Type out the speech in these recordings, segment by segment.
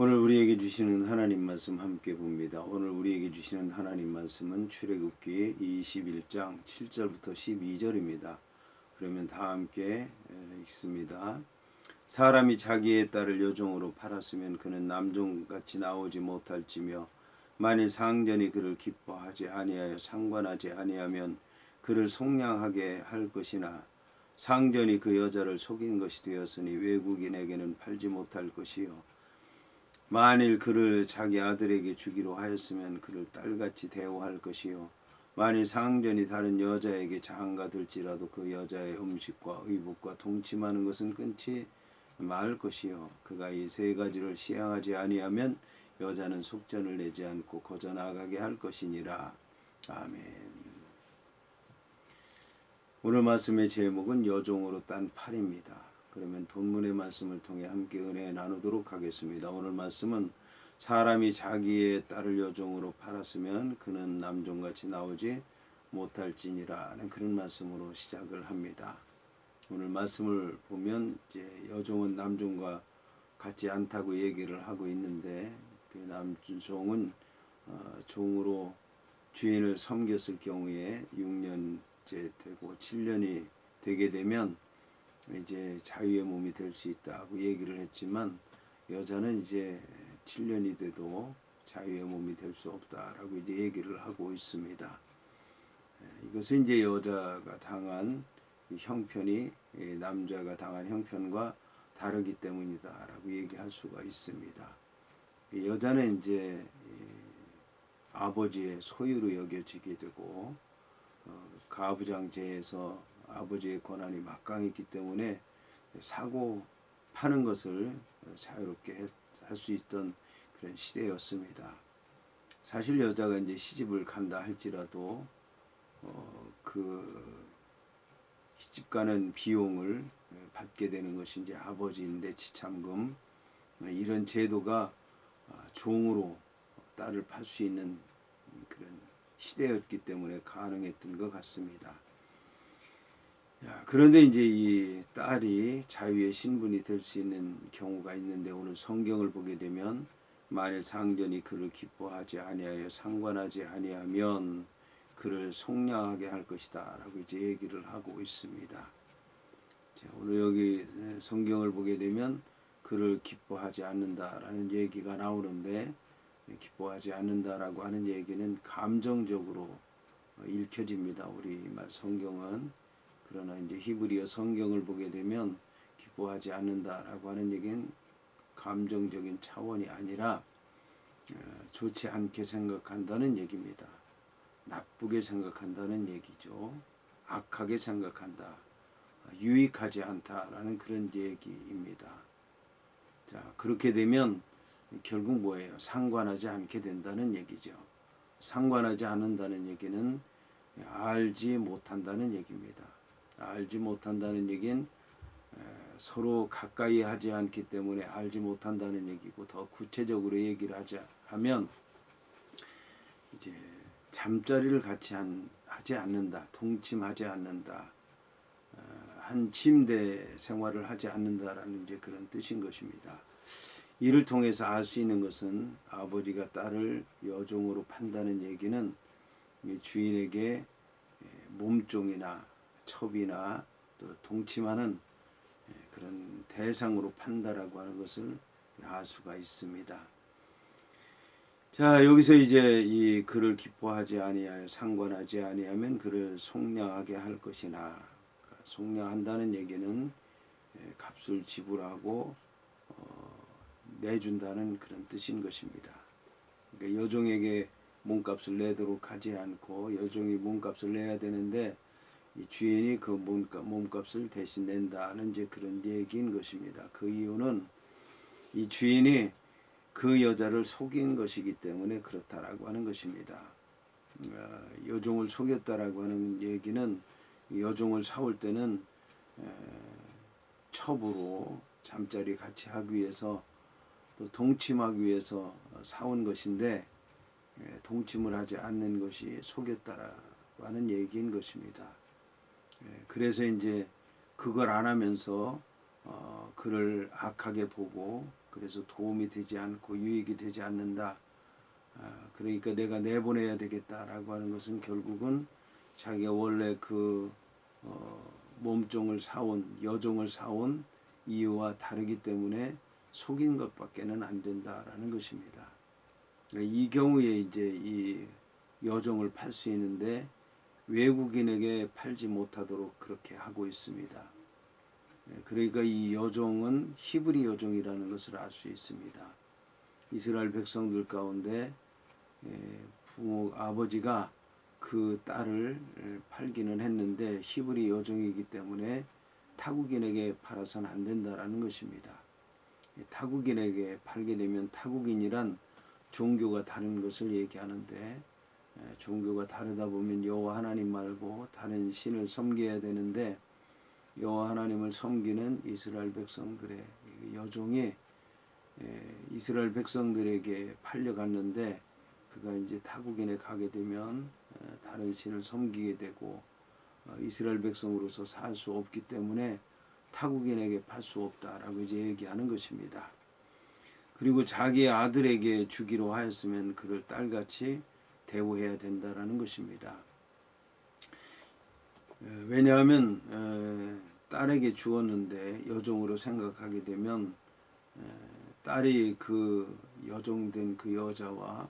오늘 우리에게 주시는 하나님 말씀 함께 봅니다. 오늘 우리에게 주시는 하나님 말씀은 출애굽기 21장 7절부터 12절입니다. 그러면 다 함께 에, 읽습니다. 사람이 자기의 딸을 여종으로 팔았으면 그는 남종같이 나오지 못할지며 만일 상전이 그를 기뻐하지 아니하여 상관하지 아니하면 그를 속량하게 할 것이나 상전이 그 여자를 속인 것이 되었으니 외국인에게는 팔지 못할 것이요 만일 그를 자기 아들에게 주기로 하였으면 그를 딸같이 대우할 것이요 만일 상전이 다른 여자에게 장가 들지라도 그 여자의 음식과 의복과 동침하는 것은 끊지 말 것이요 그가 이 세 가지를 시행하지 아니하면 여자는 속전을 내지 않고 거저 나가게 할 것이니라 아멘. 오늘 말씀의 제목은 여종으로 딴 팔입니다. 그러면 본문의 말씀을 통해 함께 은혜 나누도록 하겠습니다. 오늘 말씀은 사람이 자기의 딸을 여종으로 팔았으면 그는 남종같이 나오지 못할지니라 는 그런 말씀으로 시작을 합니다. 오늘 말씀을 보면 이제 여종은 남종과 같지 않다고 얘기를 하고 있는데 그 남종은 어, 종으로 주인을 섬겼을 경우에 6년째 되고 7년이 되게 되면 이제 자유의 몸이 될 수 있다고 얘기를 했지만 여자는 이제 7년이 돼도 자유의 몸이 될 수 없다라고 이제 얘기를 하고 있습니다. 예, 이것은 이제 여자가 당한 이 형편이 예, 남자가 당한 형편과 다르기 때문이다라고 얘기할 수가 있습니다. 이 여자는 이제 이 아버지의 소유로 여겨지게 되고 어, 가부장제에서 아버지의 권한이 막강했기 때문에 사고 파는 것을 자유롭게 할 수 있던 그런 시대였습니다. 사실 여자가 이제 시집을 간다 할지라도 어, 그 시집 가는 비용을 받게 되는 것이 이제 아버지인데 지참금 이런 제도가 아, 종으로 딸을 팔 수 있는 그런 시대였기 때문에 가능했던 것 같습니다. 야, 그런데 이제 이 딸이 자유의 신분이 될 수 있는 경우가 있는데 오늘 성경을 보게 되면 만일 상전이 그를 기뻐하지 아니하여 상관하지 아니하면 그를 속량하게 할 것이다라고 이제 얘기를 하고 있습니다. 자, 오늘 여기 성경을 보게 되면 그를 기뻐하지 않는다라는 얘기가 나오는데 기뻐하지 않는다라고 하는 얘기는 감정적으로 읽혀집니다. 우리 말 성경은 그러나 이제 히브리어 성경을 보게 되면 기뻐하지 않는다라고 하는 얘기는 감정적인 차원이 아니라 어, 좋지 않게 생각한다는 얘기입니다. 나쁘게 생각한다는 얘기죠. 악하게 생각한다. 유익하지 않다라는 그런 얘기입니다. 자, 그렇게 되면 결국 뭐예요? 상관하지 않게 된다는 얘기죠. 상관하지 않는다는 얘기는 알지 못한다는 얘기입니다. 알지 못한다는 얘기는 서로 가까이 하지 않기 때문에 알지 못한다는 얘기고 더 구체적으로 얘기를 하자 하면 이제 잠자리를 같이 한, 하지 않는다, 동침하지 않는다, 어, 한 침대 생활을 하지 않는다라는 이제 그런 뜻인 것입니다. 이를 통해서 알 수 있는 것은 아버지가 딸을 여종으로 판다는 얘기는 주인에게 몸종이나 첩이나 또 동침하는 그런 대상으로 판다라고 하는 것을 알 수가 있습니다. 자 여기서 이제 이 그를 기뻐하지 아니하여 상관하지 아니하면 그를 속량하게 할 것이나 그러니까 속량한다는 얘기는 값을 지불하고 어, 내준다는 그런 뜻인 것입니다. 그러니까 여종에게 몸값을 내도록 하지 않고 여종이 몸값을 내야 되는데 이 주인이 그 몸값, 몸값을 대신 낸다는 이제 그런 얘기인 것입니다. 그 이유는 이 주인이 그 여자를 속인 것이기 때문에 그렇다라고 하는 것입니다. 어, 여종을 속였다라고 하는 얘기는 여종을 사올 때는 첩으로 잠자리 같이 하기 위해서 또 동침하기 위해서 사온 것인데 동침을 하지 않는 것이 속였다라고 하는 얘기인 것입니다. 그래서 이제 그걸 안 하면서 어, 그를 악하게 보고 그래서 도움이 되지 않고 유익이 되지 않는다. 아, 그러니까 내가 내보내야 되겠다라고 하는 것은 결국은 자기가 원래 그 어, 몸종을 사온 여종을 사온 이유와 다르기 때문에 속인 것밖에는 안 된다라는 것입니다. 그러니까 이 경우에 이제 이 여종을 팔 수 있는데 외국인에게 팔지 못하도록 그렇게 하고 있습니다. 예, 그러니까 이 여종은 히브리 여종이라는 것을 알 수 있습니다. 이스라엘 백성들 가운데 예, 부모 아버지가 그 딸을 팔기는 했는데 히브리 여종이기 때문에 타국인에게 팔아서는 안 된다라는 것입니다. 예, 타국인에게 팔게 되면 타국인이란 종교가 다른 것을 얘기하는데 예, 종교가 다르다 보면 여호와 하나님 말고 다른 신을 섬겨야 되는데 여호와 하나님을 섬기는 이스라엘 백성들의 이 여종이 예, 이스라엘 백성들에게 팔려갔는데 그가 이제 타국인에 가게 되면 어, 다른 신을 섬기게 되고 어, 이스라엘 백성으로서 살 수 없기 때문에 타국인에게 팔 수 없다라고 이제 얘기하는 것입니다. 그리고 자기 아들에게 주기로 하였으면 그를 딸같이 대우해야 된다라는 것입니다. 에, 왜냐하면 에, 딸에게 주었는데 여종으로 생각하게 되면 에, 딸이 그 여종된 그 여자와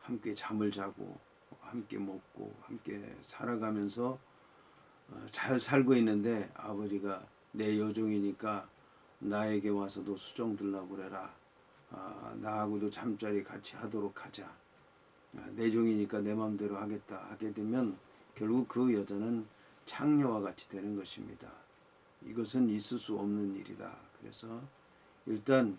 함께 잠을 자고 함께 먹고 함께 살아가면서 어, 잘 살고 있는데 아버지가 내 여종이니까 나에게 와서도 수정 들라고 그래라. 아, 나하고도 잠자리 같이 하도록 하자. 아, 내 종이니까 내 마음대로 하겠다 하게 되면 결국 그 여자는 창녀와 같이 되는 것입니다. 이것은 있을 수 없는 일이다. 그래서 일단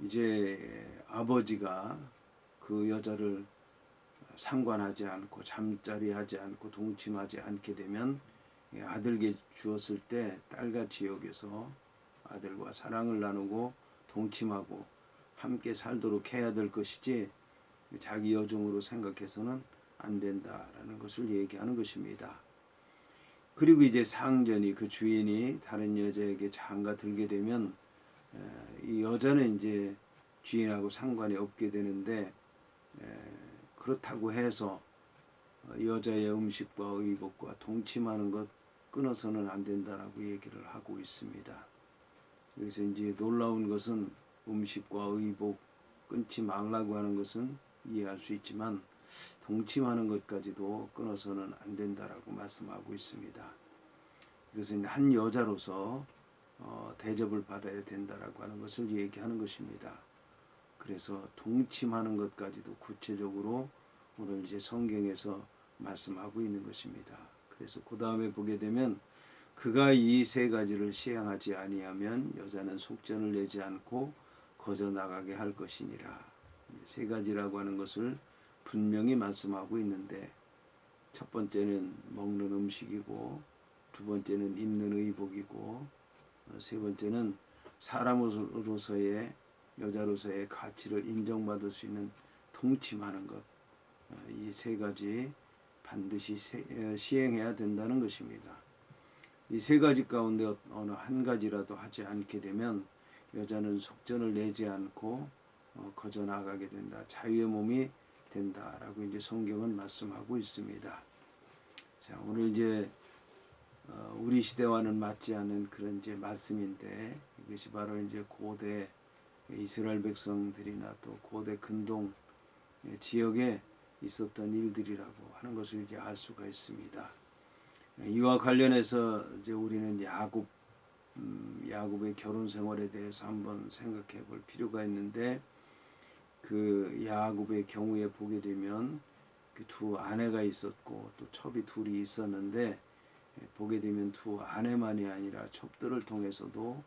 이제 아버지가 그 여자를 상관하지 않고 잠자리 하지 않고 동침하지 않게 되면 아들에게 주었을 때 딸같이 여겨서 아들과 사랑을 나누고 동침하고 함께 살도록 해야 될 것이지 자기 여종으로 생각해서는 안 된다라는 것을 얘기하는 것입니다. 그리고 이제 상전이 그 주인이 다른 여자에게 장가 들게 되면 이 여자는 이제 주인하고 상관이 없게 되는데 그렇다고 해서 여자의 음식과 의복과 동침하는 것 끊어서는 안 된다라고 얘기를 하고 있습니다. 여기서 이제 놀라운 것은 음식과 의복 끊지 말라고 하는 것은 이해할 수 있지만 동침하는 것까지도 끊어서는 안 된다라고 말씀하고 있습니다. 이것은 한 여자로서 어, 대접을 받아야 된다라고 하는 것을 얘기하는 것입니다. 그래서 동침하는 것까지도 구체적으로 오늘 이제 성경에서 말씀하고 있는 것입니다. 그래서 그 다음에 보게 되면 그가 이 세 가지를 시행하지 아니하면 여자는 속전을 내지 않고 거저 나가게 할 것이니라. 세 가지라고 하는 것을 분명히 말씀하고 있는데 첫 번째는 먹는 음식이고 두 번째는 입는 의복이고 어, 세 번째는 사람으로서의 여자로서의 가치를 인정받을 수 있는 동침하는 것. 어, 이세 가지 반드시 어, 시행해야 된다는 것입니다. 이 세 가지 가운데 어느 한 가지라도 하지 않게 되면 여자는 속전을 내지 않고 어, 거저 나가게 된다. 자유의 몸이 된다라고 이제 성경은 말씀하고 있습니다. 자, 오늘 이제 우리 시대와는 맞지 않는 그런 이제 말씀인데 이것이 바로 이제 고대 이스라엘 백성들이나 또 고대 근동 지역에 있었던 일들이라고 하는 것을 이제 알 수가 있습니다. 이와 관련해서 이제 우리는 야곱 음, 야곱의 결혼 생활에 대해서 한번 생각해 볼 필요가 있는데 그 야곱의 경우에 보게 되면 그두 아내가 있었고 또 첩이 둘이 있었는데 보게 되면 두 아내만이 아니라 첩들을 통해서도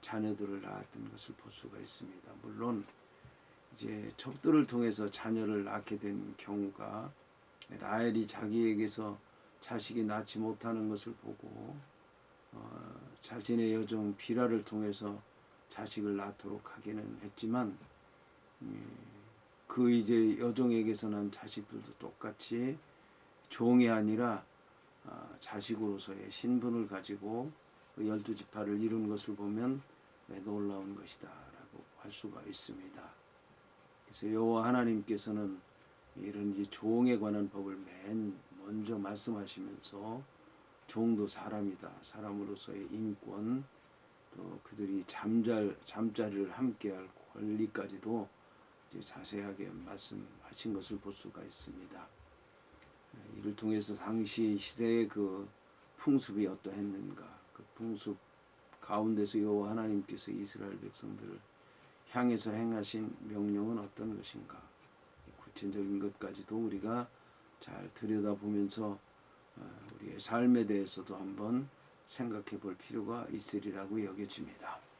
자녀들을 낳았던 것을 볼 수가 있습니다. 물론 이제 첩들을 통해서 자녀를 낳게 된 경우가 라헬이 자기에게서 자식이 낳지 못하는 것을 보고 어, 자신의 여종 비라를 통해서 자식을 낳도록 하기는 했지만 음, 그 이제 여종에게서 난 자식들도 똑같이 종이 아니라 어, 자식으로서의 신분을 가지고 그 열두 지파를 이룬 것을 보면 왜 놀라운 것이다라고 할 수가 있습니다. 그래서 여호와 하나님께서는 이런 이제 종에 관한 법을 맨 먼저 말씀하시면서 종도 사람이다. 사람으로서의 인권 또 그들이 잠잘 잠자리를 함께할 권리까지도 자세하게 말씀하신 것을 볼 수가 있습니다. 예, 이를 통해서 당시 시대의 그 풍습이 어떠했는가, 그 풍습 가운데서 여호와 하나님께서 이스라엘 백성들을 향해서 행하신 명령은 어떤 것인가, 구체적인 것까지도 우리가 잘 들여다보면서 어, 우리의 삶에 대해서도 한번 생각해 볼 필요가 있으리라고 여겨집니다.